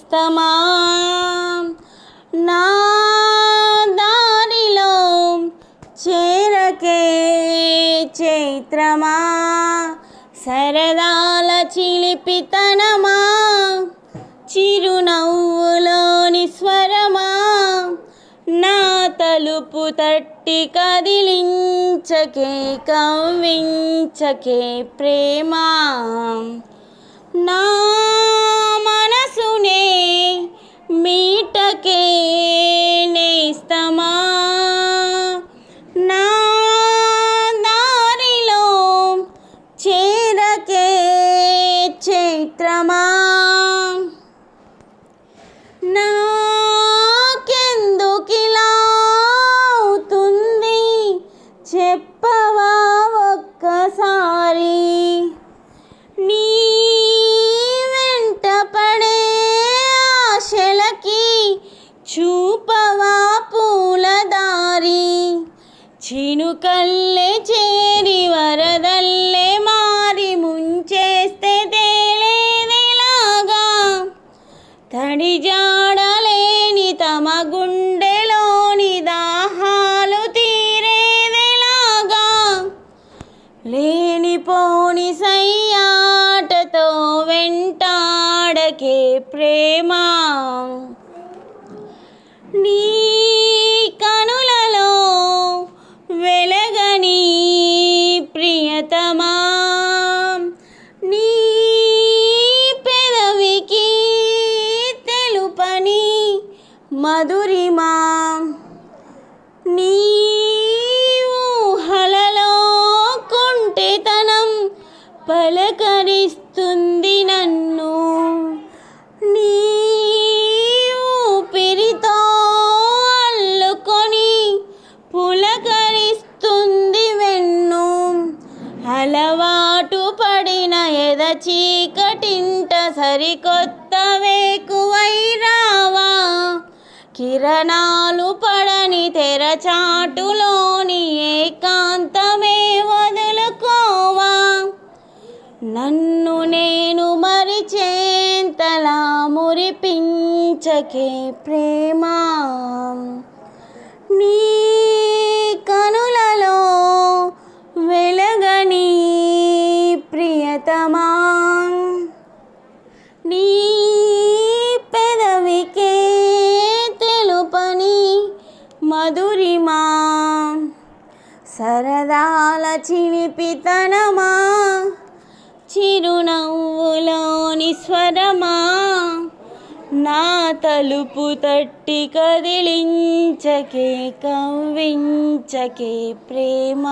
నేస్తమా నా దారిలో చేరకే చైత్రమా? సరదాల చిలిపితనమా? చిరునవ్వులోని స్వరమా? నా తలుపు తట్టి కదిలించకే కవ్వించకే ప్రేమా? నా మన మనసునే మీటకే నేస్తమా? నా దారిలో చేరకే చైత్రమా? చేరి వరదల్లే మారి ముంచేస్తే తేలేదిలాగా? తడి జాడలేని తమ గుండెలోని దాహాలు తీరేదిలాగా? లేనిపోని సయ్యాటతో వెంటాడకే ప్రేమ. నీ పలకరిస్తుంది నన్ను. నీ ఊపిరితో అల్లుకొని పులకరిస్తుంది వెన్ను. అలవాటు పడిన ఎద చీకటింట సరికొత్త వేకువై రావా. కిరణాలు పడని తెరచాటులోని మరిచేంతలా మురిపించకే ప్రేమ. నీ కనులలో వెలగని ప్రియతమా. నీ పెదవికే తెలుపని మధురిమా. సరదాల చినిపితనమా. చిరునవ్వులోని స్వరమా? నా తలుపు తట్టి కదిలించకే కవ్వించకే ప్రేమ?